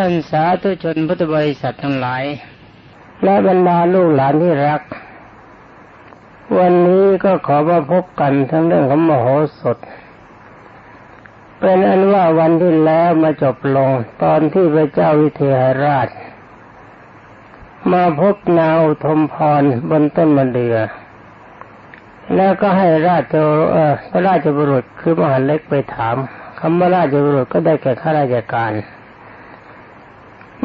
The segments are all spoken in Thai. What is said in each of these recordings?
ท่านสาธุชนพุทธบริษัททั้งหลาย และบรรดาลูกหลานที่รัก วันนี้ก็ขอมาพบกันทั้งเรื่องของมโหสถ เป็นอันว่าวันที่แล้วมาจบลงตอนที่พระเจ้าวิเทหราช มาพบนาวทมพรบนต้นมะเดือ แล้วก็ให้ราชเออพระราชบุรุษคือมหาเล็กไปถามคำว่าราชบุรุษก็ได้แก่ข้าราชการ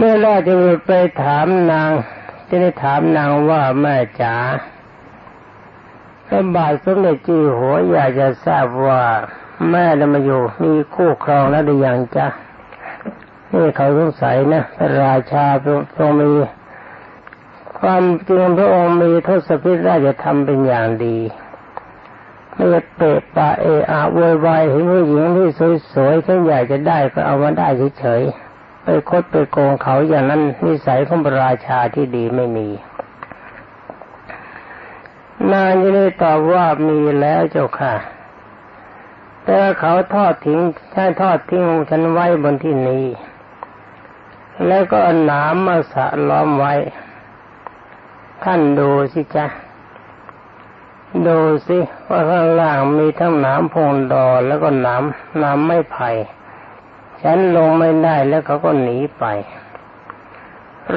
เมื่อราชบุรุษไปถามนางจะได้ถามนางว่าแม่จ๋าพระบาทสมเด็จจีหัวอยากจะทราบว่าแม่จะมาอยู่มีคู่ครองแล้วหรือยังจ๊ะนี่เขาสงสัยนะพระราชาทรงมี ความจริงพระองค์มีทศพิธราชธรรมเป็นอย่างดีไม่เปะปะเอะอะโวยวายเห็นผู้หญิงที่สวยๆเขาอยากจะได้ก็เอามาได้เฉยๆ ไปคดไปโกงเขาอย่างนั้นนิสัยของระราชาที่ดีไม่มี นางจะได้ตอบว่ามีแล้วเจ้าค่ะ แต่เขาทอดทิ้งใช้ทอดทิ้งฉันไว้บนที่นี้ แล้วก็หนามมาสะล้อมไว้ ท่านดูสิจ๊ะดูสิว่าข้างล่างมีทั้งน้ำพงดอแล้วก็น้ำน้ำไม่ไผ่ ฉันลงไม่ได้แล้วเขาก็หนีไป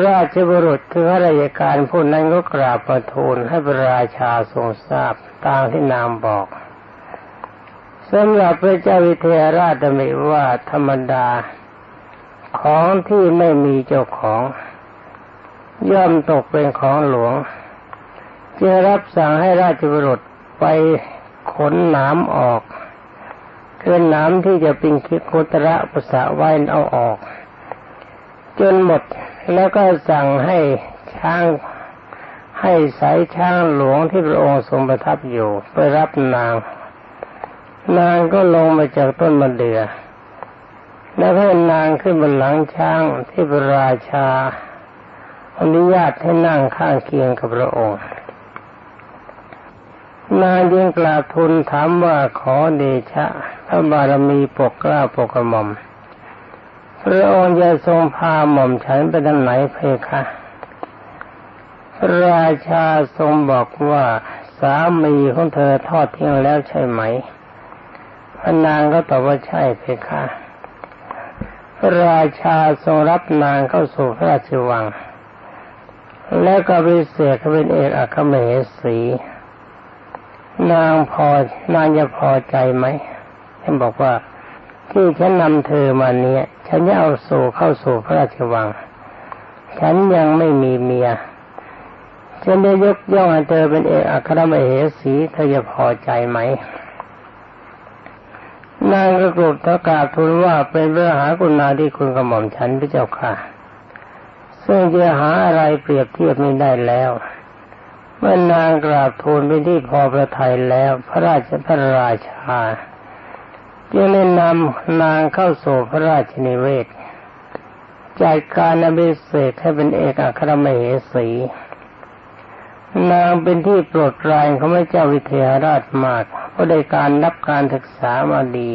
ราชบุรุษคือข้าราชการผู้นั้นก็กราบประทูลให้พระราชาทรงทราบตามที่นามบอกสำหรับพระเจ้าวิเทหราชดำริว่าธรรมดา ของที่ไม่มีเจ้าของ ย่อมตกเป็นของหลวงจึงรับสั่งให้ราชบุรุษไปขนน้ำออก คือน้ำที่จะป็นคิโคตระภาษาไว้เอาออก จนหมดแล้วก็สั่งให้ช้างให้สายช้างหลวงที่พระองค์ทรงประทับอยู่ ไปรับนาง นางก็ลงมาจากต้นมะเดื่อแล้วให้นางขึ้นบนหลังช้างที่พระราชาอนุญาตให้นั่งข้างเคียงกับพระองค์ นางยิงกราบทูลถามว่าขอเดชะ ระบารมีปกกล้าปกกระหม่อมพระองค์จะทรงพาหม่อมฉันไปทางไหนเพคะราชาทรงบอกว่าสามีของเธอทอดทิ้งแล้วใช่ไหมพระนางก็ตอบว่าใช่เพคะราชาทรงรับนางเข้าสู่พระราชวัง แล้วก็วิเศษเป็นเอกอัครมสี นางพอนางจะพอใจไหม ท่านบอกว่าที่ฉันนำเธอมาเนี้ยฉันจะเอาสู่เข้าสู่พระราชวัง ฉันยังไม่มีเมียฉันได้ยกย่องเธอเป็นเอกอัครมเหสีเธอจะพอใจไหมนางก็กรุบทกาบทูลว่าเป็นเรื่องหากุณาที่คุณกระหม่อมฉันพระเจ้าค่ะ ซึ่งจะหาอะไรเปรียบเทียบไม่ได้แล้วเมื่อนางกราบทูลเป็นที่พอประทัยแล้ว พระราชพระราชา จึงได้นำนางเข้าสู่พระราชนิเวศจัดการอภิเษให้เป็นเอกอัครมเหสี นางเป็นที่โปรดปรานของพระเจ้าวิเทหราชมากเพราะได้การรับการศึกษามาดี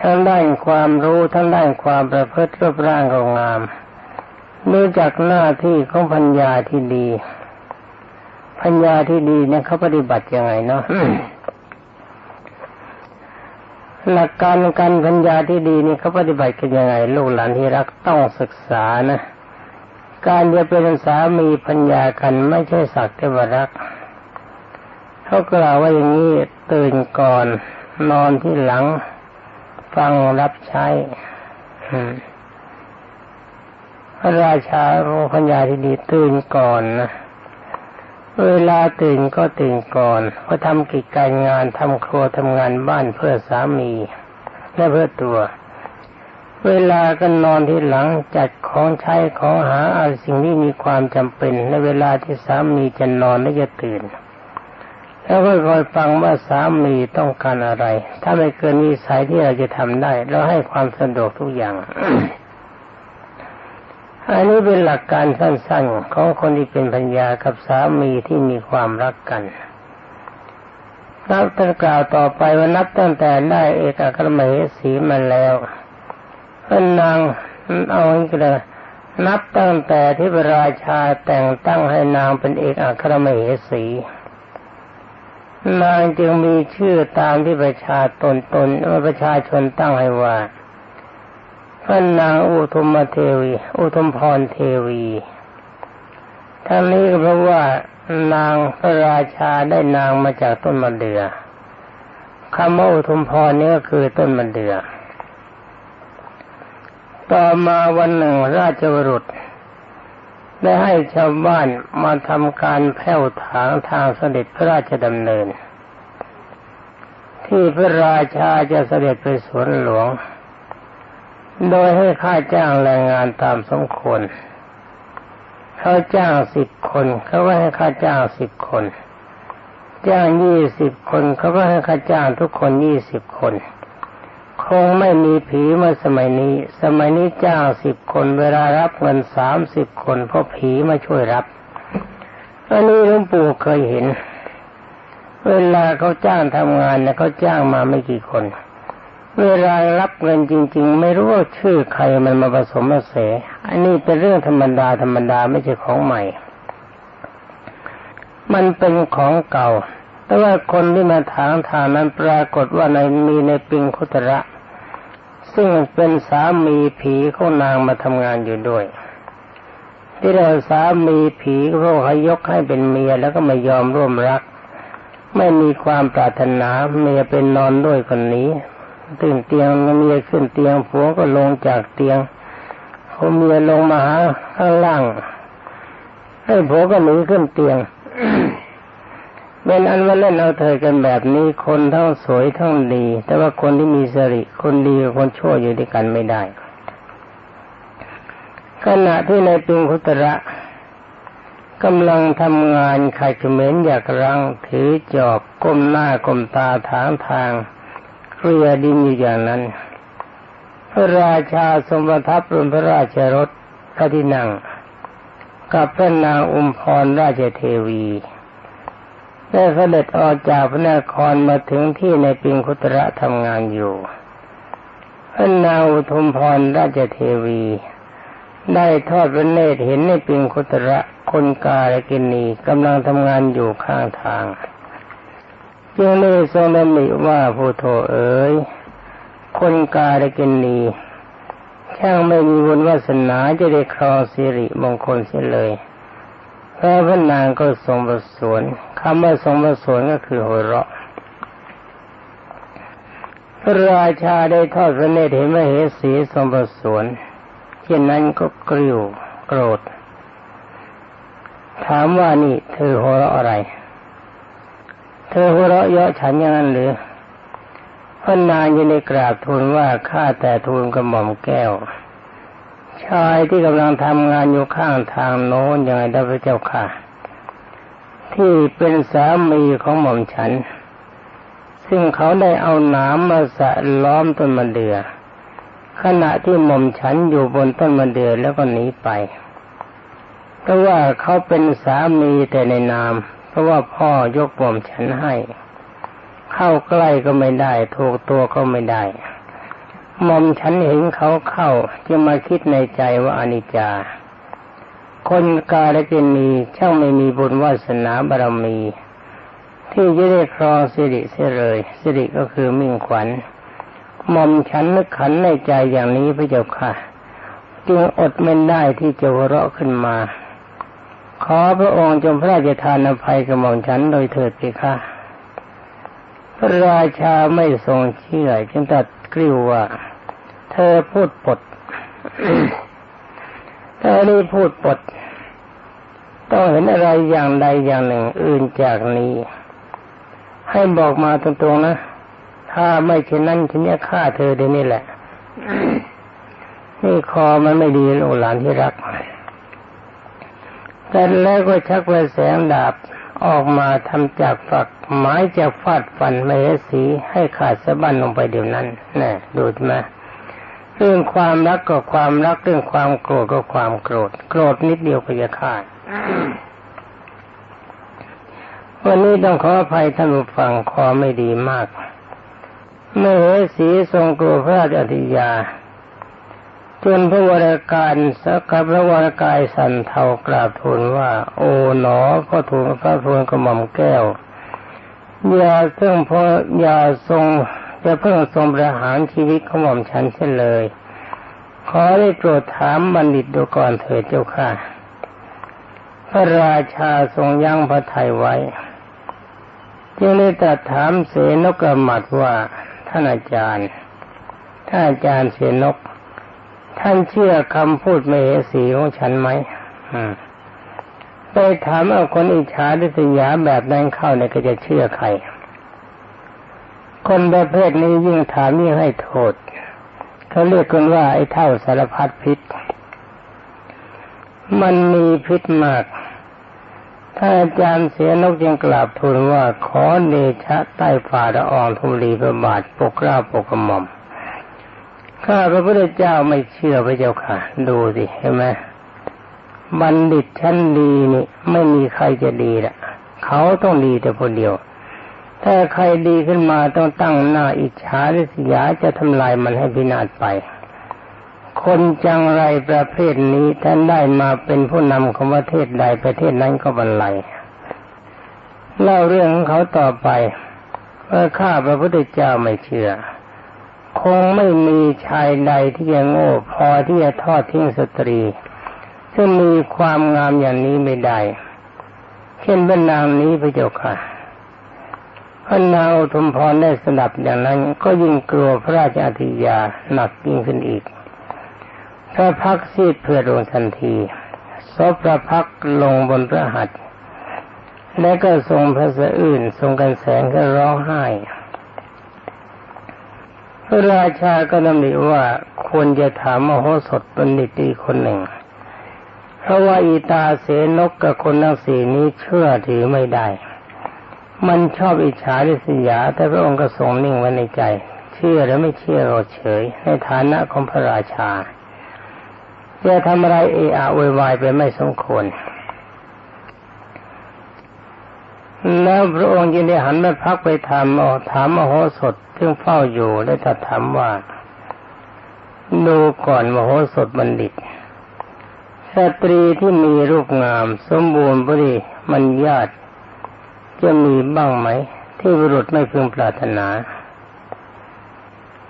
ทั้งด้านความรู้ทั้งด้านความประพฤติรูปร่างก็งามรู้จักหน้าที่ของพัญญาที่ดีปัญญาที่ดีเนี่ยเขาปฏิบัติยังไงเนาะ หลักการการปัญญาที่ดีนี่เขาปฏิบัติกันยังไงลูกหลานที่รักต้องศึกษานะ การจะเป็นสามีปัญญากันไม่ใช่สักแต่ว่ารักเขากล่าวว่าอย่างนี้ตื่นก่อน นอนที่หลัง ฟังรับใช้พระราชาโอปัญญาที่ดีตื่นก่อนนะ เวลาตื่นก็ตื่นก่อนเพราะทำกิจการงานทำครัวทำงานบ้านเพื่อสามี และเพื่อตัว เวลาก็นอนที่หลังจัดของใช้ของหาอะไรสิ่งที่มีความจำเป็นในเวลาที่สามีจะนอนและจะตื่น แล้วก็คอยฟังว่าสามีต้องการอะไร ถ้าไม่เกินวิสัยที่เราจะทำได้เราให้ความสะดวกทุกอย่าง อันนี้เป็นหลักการสั้นๆ ของคนที่เป็นพัญญากับสามีที่มีความรักกันนับตั้งกล่าวต่อไปว่านับตั้งแต่ได้เอกอัครมเหสีมาแล้วพระนางเอาอย่างนี้เลยนับตั้งแต่ที่พระราชาแต่งตั้งให้นางเป็นเอกอัครมเหสี นางจึงมีชื่อตามที่ประชาตนตนประชาชนตั้งให้ว่า พระนางอุทุมเทวี อุทุมพรเทวีทั้งนี้ก็เพราะว่านางพระราชาได้นางมาจากต้นมะเดือ่อคำว่าอุทุมพรนี่ก็คือต้นมะเดือ่อต่อมาวันหนึ่งราชวรุษ ได้ให้ชาวบ้านมาทำการแผ่วถางทางเสด็จพระราชดำเนิน ที่พระราชาจะเสด็จไปสวนหลวง โดยให้ค่าจ้างแรงงานตามสมควรเขาจ้างสิบคนเขาก็ให้ค่าจ้างสิบคน จ้างยี่สิบคนเขาก็ให้ค่าจ้างทุกคนยี่สิบคน คงไม่มีผีเมื่อสมัยนี้ สมัยนี้จ้างสิบคนเวลารับเงินสามสิบคนเพราะผีมาช่วยรับอันนี้หลวงปู่เคยเห็น เวลาเขาจ้างทำงานเนี่ยเขาจ้างมาไม่กี่คนเเวลารับเงินจริง ๆ ไม่รู้ว่าชื่อใครมันมาผสมมาเสอันนี้เป็นเรื่องธรรมดาธรรมดาไม่ใช่ของใหม่ มันเป็นของเก่า แต่ว่าคนที่มาถางทางนั้นปรากฏว่าในมีในปิงคุตระ ซึ่งเป็นสามีผีของนางมาทำงานอยู่ด้วย ที่เราสามีผีเขาให้ยกให้เป็นเมียแล้วก็ไม่ยอมร่วมรัก ไม่มีความปรารถนาเมียเป็นนอนด้วยคนนี้ ตื่นเตียงเมียขึ้นเตียงผัวก็ลงจากเตียงพอเมียลงมาหาข้างล่าง ให้ผัวก็หนีขึ้นเตียงเป็นอันว่าเล่นเอาเธอกันแบบนี้คนทั้งสวยทั้งดี แต่ว่าคนที่มีสริคนดีกับคนชั่วอยู่ด้วยกันไม่ได้ขณะที่ในปิงคุตระกำลังทำงานขายเขมรอยากรังถือจอบก้มหน้าก้มตาทางทาง เรียดินอยู่อย่างนั้น พระราชาทรงประทับบนพระราชรถพระที่นั่ง กับพระนางอุมพรราชเทวีได้เสด็จออกจากพระนครมาถึงที่ในปิงคุตระทำงานอยู่พระนางอุทุมพรราชเทวี ได้ทอดพระเนตรเห็นในปิงคุตระคนกาลกินีกำลังทำงานอยู่ข้างทาง จึงได้ทรงดำริว่าผู้โทเอ๋ยคนกาลกินีช่างไม่มีบุญวาสนาจะได้ครองสิริมงคลเสียเลยพระพนางก็ทรงประสวนคำว่าทรงประสวนก็คือหัวเราะพระราชาได้ทอดพระเนตรเห็นว่าเหสีทรงประสวนเช่นนั้นก็กริ้วโกรธ ถามว่านี่เธอหัวเราะอะไร เธอหัวเราะเยาะฉันอย่างนั้นหรือพระนางยังได้กราบทูลว่าข้าแต่ทูลกระหม่อมแก้ว ชายที่กำลังทำงานอยู่ข้างทางโน้นยังไงได้พระเจ้าค่ะ ที่เป็นสามีของหม่อมฉัน ซึ่งเขาได้เอาหนามมาสะล้อมต้นมะเดือ่อขณะที่หม่อมฉันอยู่บนต้นมะเดื่อแล้วก็หนีไปเพราะว่าเขาเป็นสามีแต่ในนาม ราะว่าพ่อยกปมฉันให้ เข้าใกล้ก็ไม่ได้ ถูกตัวก็ไม่ได้มอมฉันเห็นเขาเข้าจึงมาคิดในใจว่าอนิจจา คนกาลกินีช่างไม่มีบุญวาสนาบารมี ที่จะได้ครองสิริเสเลยสิริก็คือมิ่งขวัญมอมฉันนึกขันในใจอย่างนี้พระเจ้าค่ะ จึงอดไม่ได้ที่จะหัวเราะขึ้นมา ขอพระองค์จงพระราชทานอภัยกับหม่อมฉันโดยเถิดสิคะพระราชาไม่ทรงเชื่อจึงตัดกริ้วว่า เธอพูดปดเธอนี่พูดปด ต้องเห็นอะไรอย่างใดอย่างหนึ่งอื่นจากนี้ ให้บอกมาตรงๆนะ ถ้าไม่เช่นนั้นฉันจะฆ่าเธอเดี๋ยวนี้แหละ นี่คอมันไม่ดีลูกหลานที่รัก กันแล้วก็ชักไปแสงดาบออกมาทำจากฝักไม้จากฟาดฟันเมสีให้ขาดสะบั้นลงไปเดี๋ยวนั้นน่ดูมาเรื่องความรักก็ความรักเรื่องความโกรธก็ความโกรธ โกรธนิดเดียวก็จะขาดวันนี้ต้องขออภัยท่านผู้ฟังคอไม่ดีมากเมื่อสีทรงกลัวพระราชอธิยา จนพระวรากายสักกับพระวรากายสันเทากราบทูลว่า โอ๋หนอพ่อทูลพระทูลกระหม่อมแก้วอย่าเพิ่งพออย่าทรงจะเพิ่งทรงประหารชีวิตของหม่อมฉันเสียเลย ขอได้โปรดถามบัณฑิตดูก่อนเถิดเจ้าค่ะ พระราชาทรงยั้งพระทัยไว้จึงได้ตรัสถามเสนกกระหมัดว่าท่านอาจารย์ท่านอาจารย์เสนก ท่านเชื่อคำพูดมเหสีของฉันไหมไปถามเอาคนอิจฉาดิษยาแบบนั้นเข้าเนี่ยก็จะเชื่อใคร คนประเภทนี้ยิ่งถามยิ่งให้โทษ เขาเรียกกันว่าไอ้เท่าสารพัดพิษ มันมีพิษมากถ้าอาจารย์เสียนกยังกราบทูลว่าขอเดชะใต้ฝ่าละอองทุลีพระบาทปกเกล้าปกกระหม่อม ข้าพระพุทธเจ้าไม่เชื่อพระเจ้าค่ะ ดูสิเห็นไหมบัณฑิตชั้นดีนี่ไม่มีใครจะดีละเขาต้องดีแต่คนเดียว ถ้าใครดีขึ้นมาต้องตั้งหน้าอิจฉาริษยาจะทำลายมันให้พินาศไป คนจังไรประเภทนี้ท่านได้มาเป็นผู้นำของประเทศใดประเทศนั้นก็บรรลัยเล่าเรื่องของเขาต่อไปเมื่อข้าพระพุทธเจ้าไม่เชื่อ คงไม่มีชายใดที่จะโง่พอที่จะทอดทิ้งสตรี ซึ่งมีความงามอย่างนี้ไม่ได้ เช่นพระนางนี้พระเจ้าค่ะพระนางอุทุมพรได้สดับอย่างนั้น ก็ยิ่งกลัวพระราชอธิยาหนักยิ่งขึ้นอีก พระพักซีดเพื่อลงทันทีซบพระพักลงบนพระหัตถ์และก็ทรงพระสะอื่นทรงกันแสงก็ร้องไห้ พระราชาก็ดำริว่าควรจะถามมโหสถบัณฑิตอีกคนหนึ่ง เพราะว่าอีตาเสนกกับคนทั้งสี่นี้เชื่อถือไม่ได้ มันชอบอิจฉาริษยา แต่พระองค์ก็ทรงนิ่งไว้ในใจ เชื่อหรือไม่เชื่อเราเฉย ในฐานะของพระราชาจะทำอะไรเอะอะวยวายไปไม่สมควร แล้วพระองค์ยินได้หันมาพักไปถามถามมโหสถซึ่งเฝ้าอยู่ได้ตรัสถามว่าดูก่อนมโหสถบัณฑิต สตรีที่มีรูปงาม สมบูรณ์บริมันญาติจะมีบ้างไหม ที่บุรุษไม่พึงปรารถนา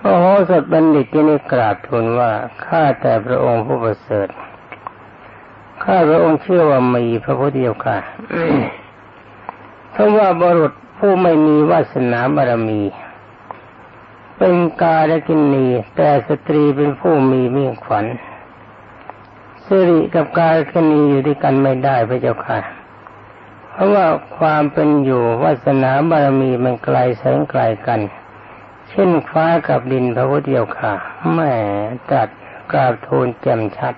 โอ้โหสดบัณฑิตที่นี่กราบทูลว่าข้าแต่พระองค์ผู้ประเสริฐข้าพระองค์เชื่อว่ามีพระพุทธเจ้าค่ะ เพราะว่าบรุษผู้ไม่มีวาสนาบารมี เป็นกาและกินนีแต่สตรีเป็นผู้มีมิ่งขวัญสิริกับกาและกินนีอยู่ด้วยกันไม่ได้พระเจ้าค่ะ เพราะว่าความเป็นอยู่วาสนาบารมีมันไกลแสงไกลกัน เช่นฟ้ากับดินพระพุทธเจ้าค่ะแม่ตัดกราบทูลแจ่มชัด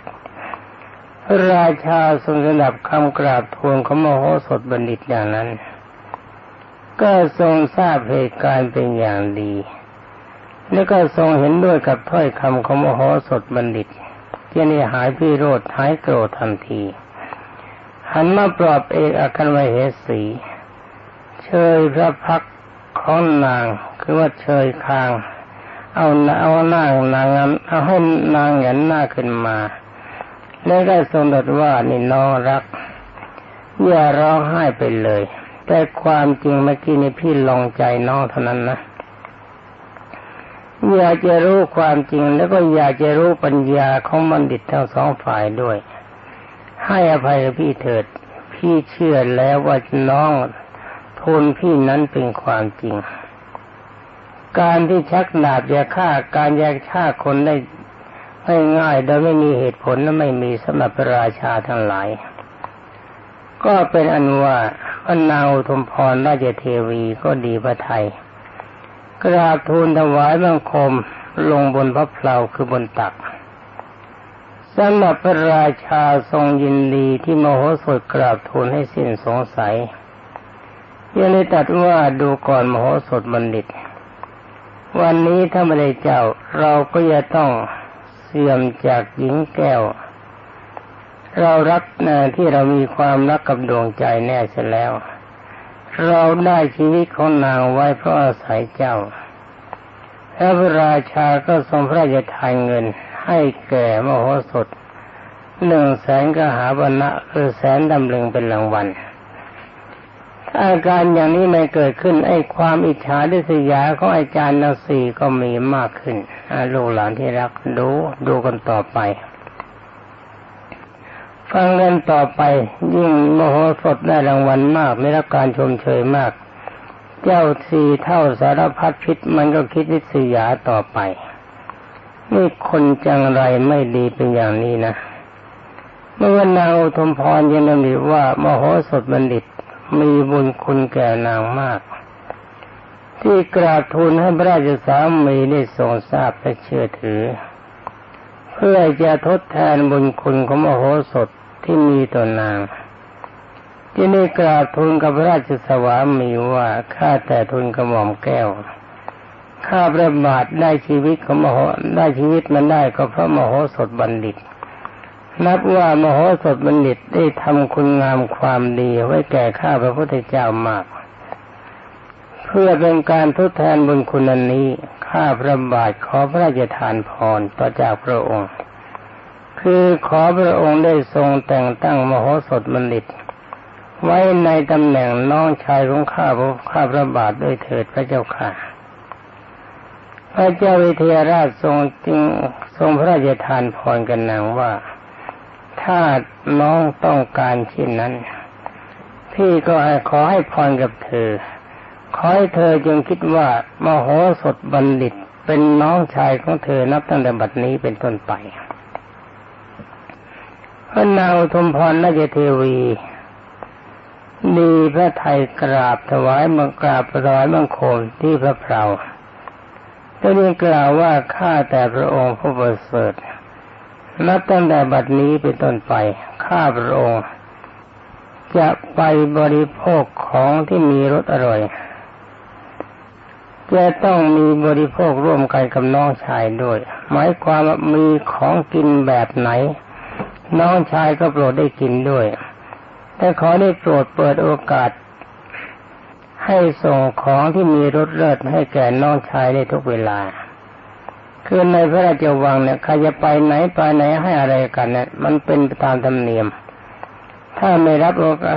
พระราชาทรงสดับคำกราบทูลของมโหสถบัณฑิตอย่างนั้น ก็ทรงทราบเหตุการณ์เป็นอย่างดี แล้วก็ทรงเห็นด้วยกับถ้อยคำของมโหสถบัณฑิตที่นี่หายพิโรธหายโกรธทันที หันมาปลอบเอกอาคันวเหสี เชยพระพักของนางคือว่าเชยคาง เอาเอาหน้านางนเอาให้นางเห็นหน้าขึ้นมา แล้วก็ทรงตรัสว่านี่น้องรัก อย่าร้องไห้ไปเลย แต่ความจริงเมื่อกี้นี่พี่ลองใจน้องเท่านั้นนะอยากจะรู้ความจริงแล้วก็อยากจะรู้ปัญญาของบัณฑิตทั้งสองฝ่ายด้วย ให้อภัยพี่เถิด พี่เชื่อแล้วว่าน้องทูลพี่นั้นเป็นความจริง การที่ชักดาบจะฆ่าการแยกฆ่าคนได้ไง่ายโดยไม่มีเหตุผลและไม่มีสำหรับพระราชาทั้งหลาย ก็เป็นอันว่า พระนางอุทุมพรราชเทวีก็ดีพระไทย กราบทูลถวายบังคมลงบนพระเพลาคือบนตักสำหรับพระราชาทรงยินดีที่มโหสถกราบทูลให้สิ้นสงสัยยังได้ตัดว่าดูก่อนมโหสถบัณฑิต วันนี้ถ้าไม่ได้เจ้าเราก็จะต้องเสื่อมจากหญิงแก้ว เรารักนะที่เรามีความรักกับดวงใจแน่เสียแล้ว เราได้ชีวิตของนางไว้เพราะอาศัยเจ้าแล้วพระราชาก็ทรงพระราชทานเงินให้แก่มโหสถหนึ่งแสนกหาบรณะคือแสนดำลึงเป็นรางวัลอาการอย่างนี้ไม่เกิดขึ้น ไอ้ความอิจฉาดิษยาของอาจารย์นาสีก็มีมากขึ้นลูกหลานที่รักดูดูกันต่อไป ฟังกันต่อไปยิ่งมโหสถได้รางวัลมากได้รับการชมเชยมาก เจ้าสี่เท่าสารพัดพิษมันก็คิดดิษยาต่อไปนี่คนจังไรไม่ดีเป็นอย่างนี้นะเมื่อนางอุทมพรยังดำริว่ามโหสถบัณฑิตมีบุญคุณแก่นางมาก ที่กราบทูลให้พระราชสามีได้ทรงทราบและเชื่อถือ เพื่อจะทดแทนบุญคุณของมโหสถ ที่มีต่อนางที่นี่กราบทูลกับราชสวามีว่าข้าแต่ทูลกระหม่อมแก้วข้าพระบาทได้ชีวิตของมโหได้ชีวิตมันได้ก็เพราะมโหสถบัณฑิต นับว่ามโหสถบัณฑิตได้ทำคุณงามความดีไว้แก่ข้าพระพุทธเจ้ามาก เพื่อเป็นการทดแทนบุญคุณอันนี้ ข้าพระบาทขอพระราชทานพรต่อจากพระองค์ คือขอพระองค์ได้ทรงแต่งตั้งมโหสถบัณฑิต ไว้ในตำแหน่งน้องชายของข้าพระข้าพระบาทด้วยเถิดพระเจ้าค่ะ พระเจ้าวิเทหราชทรงจึงทรงพระราชทานพรกันนางว่า ถ้าน้องต้องการเช่นนั้น พี่ก็ให้ขอให้พรกับเธอ ขอให้เธอจงคิดว่ามโหสถบัณฑิตเป็นน้องชายของเธอนับตั้งแต่บัดนี้เป็นต้นไป พระนางทมพรนาจเทวีดีพระไทยกราบถวายมังกราบถวายมังคมที่พระเพลาแล้วนี้กล่าวว่าข้าแต่พระองค์ผู้ประเสริฐนับตั้งแต่บัดนี้เป็นต้นไปข้าพระองค์จะไปบริโภคของที่มีรสอร่อย จะต้องมีบริโภคร่วมกันกับน้องชายด้วย หมายความว่ามีของกินแบบไหน น้องชายก็โปรดได้กินด้วย แต่ขอได้โปรดเปิดโอกาส ให้ส่งของที่มีรสเลิศให้แก่น้องชายได้ทุกเวลา คือในพระราชวังเนี่ยใครจะไปไหนไปไหนให้อะไรกันเนี่ยมันเป็นตามธรรมเนียม ถ้าไม่รับโอกาส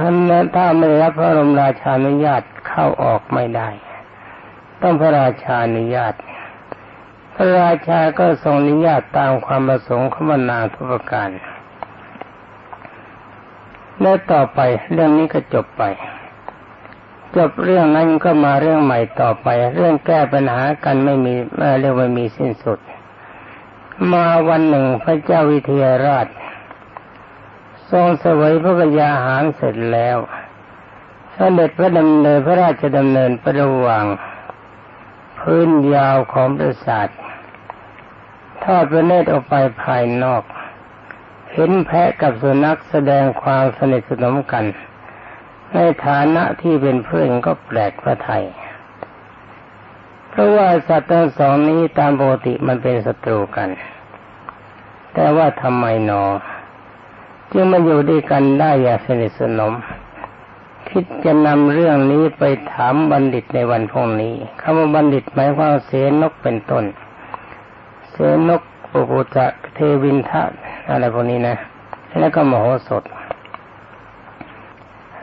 ถ้าไม่รับพระบรมราชานุญาตเข้าออกไม่ได้ ต้องพระราชานุญาตพระราชาก็ทรงอนุญาตตามความประสงค์ของบรรดาทุกประการ และต่อไปเรื่องนี้ก็จบไป จบเรื่องนั้นก็มาเรื่องใหม่ต่อไป เรื่องแก้ปัญหากันไม่มีเรียกว่ามีสิ้นสุด มาวันหนึ่งพระเจ้าวิเทหราช ทรงเสวยพระกยาหารเสร็จแล้วเสด็จพระดำเนินพระราชดำเนินประระหว่างพื้นยาวของปราสาททอดพระเนตรออกไปภายนอก เห็นแพะกับสุนัขแสดงความสนิทสนมกัน ในฐานะที่เป็นเพื่อนก็แปลกพระไทย เพราะว่าสัตว์ทั้งสองนี้ตามปกติมันเป็นศัตรูกัน แต่ว่าทำไมหนอ จึงมาอยู่ด้วยกันได้อย่างสนิทสนม คิดจะนำเรื่องนี้ไปถามบัณฑิตในวันพรุ่งนี้คำว่าบัณฑิตหมายความเสนกเป็นต้น เสนกปุปุจะเทวินทะ อะไรพวกนี้นะ แล้วก็มโหสถ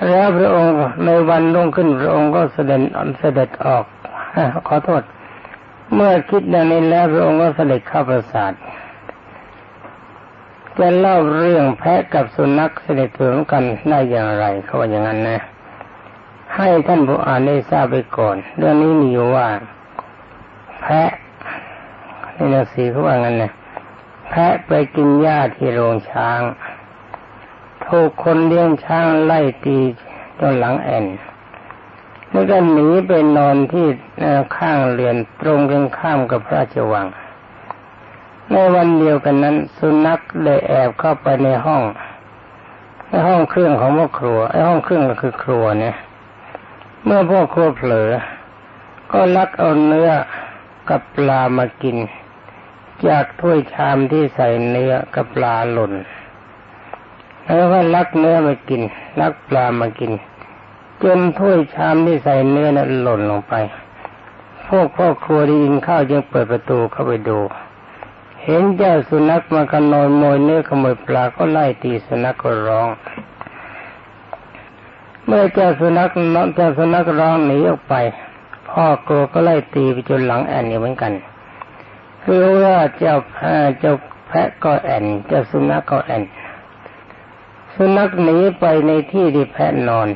แล้วพระองค์ในวันลงขึ้นพระองค์ก็เสด็จเสด็จออกขอโทษ เมื่อคิดดังนี้แล้วพระองค์ก็เสด็จเข้าปราสาทจะเล่าเรื่องแพะกับสุนัขเสด็จถึงกันได้อย่างไรเขาว่าอย่างนั้นนะ ให้ท่านผู้อ่านได้ทราบไปก่อน เรื่องนี้มีอยู่ว่า แพะในหนังสือเขาว่างั้นนะ แพะไปกินหญ้าที่โรงช้าง ถูกคนเลี้ยงช้างไล่ตีจนหลังแอนแล้วก็หนีไปนอนที่ข้างเรือนตรงกันข้ามกับพระราชวัง ในวันเดียวกันนั้น สุนัขได้แอบเข้าไปในห้องในห้องเครื่องของพ่อครัวไอ้ห้องเครื่องก็คือครัวเนี่ย เมื่อพ่อครัวเผลอ ก็ลักเอาเนื้อกับปลามากิน จากถ้วยชามที่ใส่เนื้อกับปลาหล่นแล้วก็ลักเนื้อมากิน ลักปลามากิน จนถ้วยชามที่ใส่เนื้อนั้นหล่นลงไปพวกพ่อครัวได้ยินข้าวจึงเปิดประตูเข้าไปดู เห็นเจ้าสุนัขมาขโมยโมยเนื้อขโมยปลาก็ไล่ตีสุนัขก็ร้อง เมื่อเจ้าสุนัขน้องเจ้าสุนัขร้องหนีออกไป พ่อกลัวก็ไล่ตีไปจนหลังแอนอยู่เหมือนกัน คือว่าเจ้าเจ้าแพะก็แอนเจ้าสุนัขก็แอนสุนัขหนีไปในที่ที่แพะนอน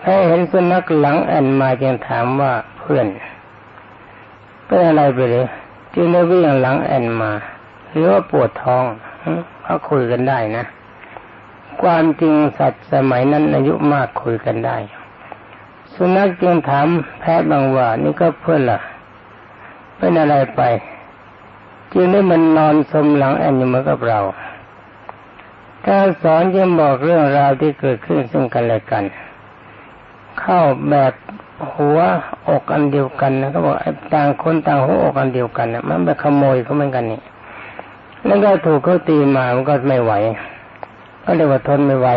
แพะเห็นสุนัขหลังแอนมาจึงถามว่าเพื่อนเป็นอะไรไปเลยจึงได้วิ่งหลังแอนมาหรือว่าปวดท้องเขาคุยกันได้นะ ความจริงสัตว์สมัยนั้นอายุมากคุยกันได้ สุนัขจึงถามแพะบางว่า นี่ก็เพื่อนล่ะ เป็นอะไรไปจึงได้มันนอนสมหลังแอนอยู่เหมือนกับเราการสอนยังบอกเรื่องราวที่เกิดขึ้นซึ่งกันและกัน เข้าแบบหัวอกอันเดียวกันนะเขาบอกต่างคนต่างหัวอกอันเดียวกันนะมันไปขโมยเขาเหมือนกันนี่แล้วก็ถูกเขาตีมามันก็ไม่ไหว ก็เรียว่าทนไม่ไหว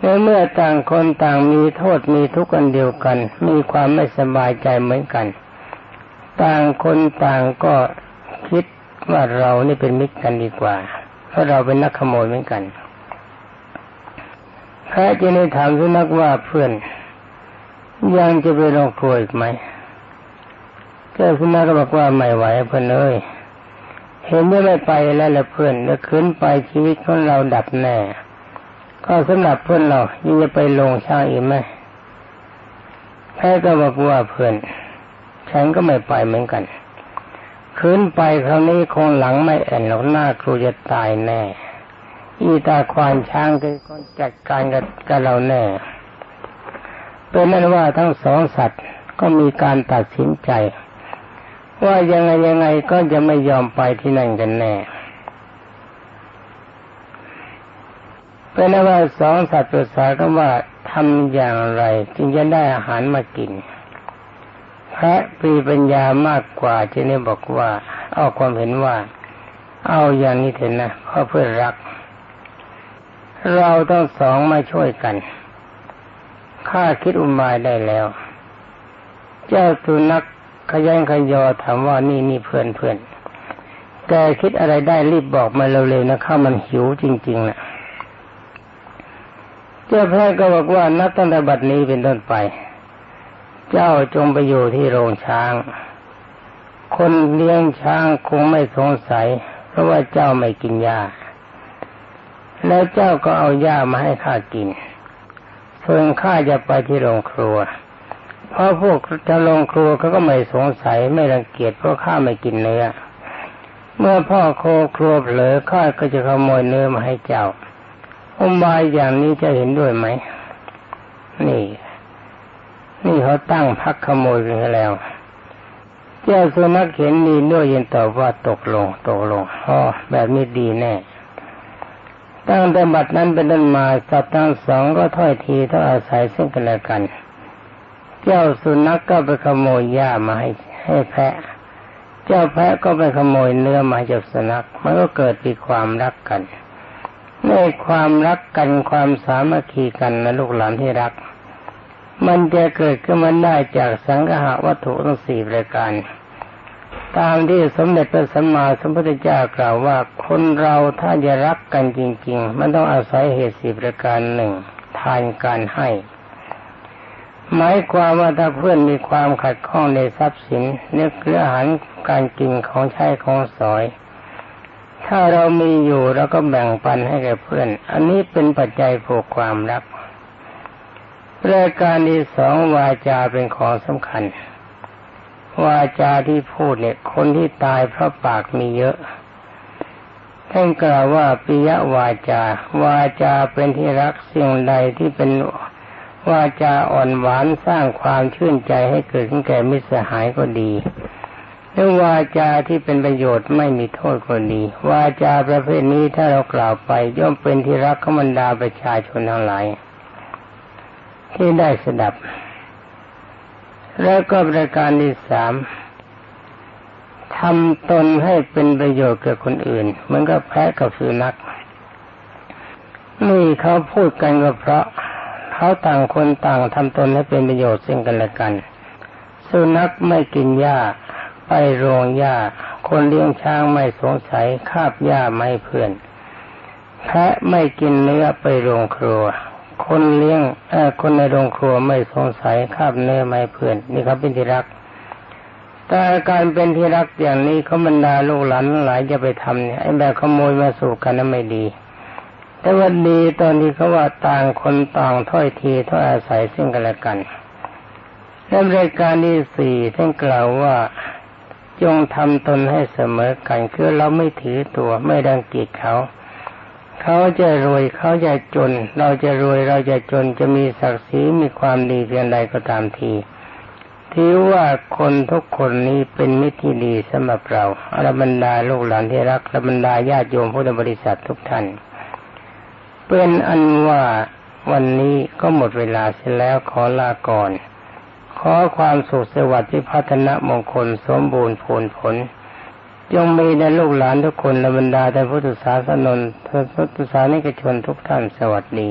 ในเมื่อต่างคนต่างมีโทษมีทุกข์อันเดียวกัน มีความไม่สบายใจเหมือนกัน ต่างคนต่างก็คิดว่าเรานี่เป็นมิตรกันดีกว่า เพราะเราเป็นนักขโมยเหมือนกันแพ้จะได้ถามสุนัขว่าเพื่อน ยังจะไปลงครัวอีกไหมเจ้าคุณนาก็บอกว่าไม่ไหวเพื่อนเอ้ยเห็นว่าไม่ไปแล้วละเพื่อนแล้วขึ้นไปชีวิตของเราดับแน่ ก็สำหรับเพื่อนเรายังจะไปลงช่างอีกไหมแพ้ก็บอกว่าเพื่อน ฉันก็ไม่ไปเหมือนกันขึ้นไปคราวนี้คงหลังไม่แอนหรอกหน้าครูจะตายแน่ อีตาควานช้างก็จัดการกับเราแน่ เป็นนั้นว่าทั้งสองสัตว์ก็มีการตัดสินใจ ว่ายังไงยังไงก็จะไม่ยอมไปที่นั่นกันแน่เป็นนั้นว่าสองสัตว์ปรึกษากันว่าทำอย่างไรจึงจะได้อาหารมากิน พระปีปัญญามากกว่าที่นี่บอกว่า เอาความเห็นว่า เอาอย่างนี้เถอะนะเพราะเพื่อรัก เราต้องสองมาช่วยกันข้าคิดอุบายได้แล้ว เจ้าสุนัขขยันขยอถามว่านี่นี่เพื่อนเพื่อนแกคิดอะไรได้รีบบอกมาเร็วๆนะข้ามันหิวจริงๆนะเจ้าแพทย์ก็บอกว่านับตั้งแต่บัดนี้เป็นต้นไป เจ้าจงไปอยู่ที่โรงช้าง คนเลี้ยงช้างคงไม่สงสัย เพราะว่าเจ้าไม่กินยาแล้วเจ้าก็เอาหญ้ามาให้ข้ากินเพิ่งข้าจะไปที่โรงครัว เพราะพวกจะโรงครัวเขาก็ไม่สงสัยไม่รังเกียจเพราะข้าไม่กินเนื้อ เมื่อพ่อโคครัวเผลอข้าก็จะขโมยเนื้อมาให้เจ้าอุบายอย่างนี้จะเห็นด้วยไหม นี่ เขาตั้งพักขโมยกันแล้ว เจ้าสุนัขเห็นนี่ด้วยยินตอบว่าตกลงตกลงอ๋อแบบนี้ดีแน่ตั้งแต่บัดนั้นเป็นต้นมาสัตว์ทั้งสองก็ถ้อยทีต้องอาศัยซึ่งกันและกัน เจ้าสุนัขกก็ไปขโมยหญ้ามาให้ให้แพะ เจ้าแพะก็ไปขโมยเนื้อมาจากสุนัขมันก็เกิดปีความรักกันในความรักกันความสามัคคีกันนะลูกหลานที่รัก มันจะเกิดขึ้นมาได้จากสังหาวัตถุทั้งสี่ประการ ตามที่สมเด็จพระสัมมาสัมพุทธเจ้ากล่าวว่าคนเราถ้าจะรักกันจริง ๆ มันต้องอาศัยเหตุสี่ประการหนึ่งทานการให้หมายความว่าถ้าเพื่อนมีความขัดข้องในทรัพย์สินเนื้อเกลืออาหารการกินของใช้ของสอย ถ้าเรามีอยู่เราก็แบ่งปันให้แก่เพื่อน อันนี้เป็นปัจจัยผูกความรัก รายการที่สองวาจาเป็นของสำคัญ วาจาที่พูดเนี่ย คนที่ตายเพราะปากมีเยอะท่านกล่าวว่าปิยวาจา วาจาเป็นที่รักสิ่งใดที่เป็นวาจาอ่อนหวานสร้างความชื่นใจให้เกิดขึ้นแก่มิตรสหายก็ดีหรือวาจาที่เป็นประโยชน์ไม่มีโทษก็ดี วาจาประเภทนี้ถ้าเรากล่าวไป ย่อมเป็นที่รักขมันดาประชาชนทั้งหลาย ที่ได้สดับ แล้วก็ประการที่สามทำตนให้เป็นประโยชน์กับคนอื่นเหมือนกับแพะกับสุนัขนี่เขาพูดกันก็เพราะเขาต่างคนต่างทำตนให้เป็นประโยชน์ซึ่งกันและกัน สุนัขไม่กินหญ้า ไปโรงหญ้า คนเลี้ยงช้างไม่สงสัยคาบหญ้าไม่เพื่อนแพะไม่กินเนื้อไปโรงครัว คนเลี้ยงอคนในโรงครัวไม่สงสัยคาบเนื้อไม่เพื่อนนี่ครับเป็นที่รัก แต่การเป็นที่รักอย่างนี้เขาบรรดาลูกหลานหลายจะไปทำเนี่ยไอ้แบบขโมยมาสู่กันนั้นไม่ดี แต่ว่าดีตอนที่เขาว่าต่างคนต่างถ้อยทีถ้อยอาศัยซึ่งกันและกันและรายการที่สี่ท่านกล่าวว่าจงทำตนให้เสมอกันคือเราไม่ถือตัวไม่ดังกีดเขา เขาจะรวยเขาจะจน เราจะรวยเราจะจนจะมีศักดิ์ศรีมีความดีเพียงใดก็ตามทีถือว่าคนทุกคนนี้เป็นมิตรที่ดีสำหรับเราอรบรรดาลูกหลานที่รักอรบรรดาญาติโยมพุทธบริษัททุกท่าน เป็นอันว่าวันนี้ก็หมดเวลาเสร็จแล้วขอลาก่อน ขอความสุขสวัสดิ์ที่พัฒนมงคลสมบูรณ์ผลผล จงมีในลูกหลานทุกคนและบรรดาแต่พุทธศาสนนพุทธศาสนิกชนทุกท่านสวัสดี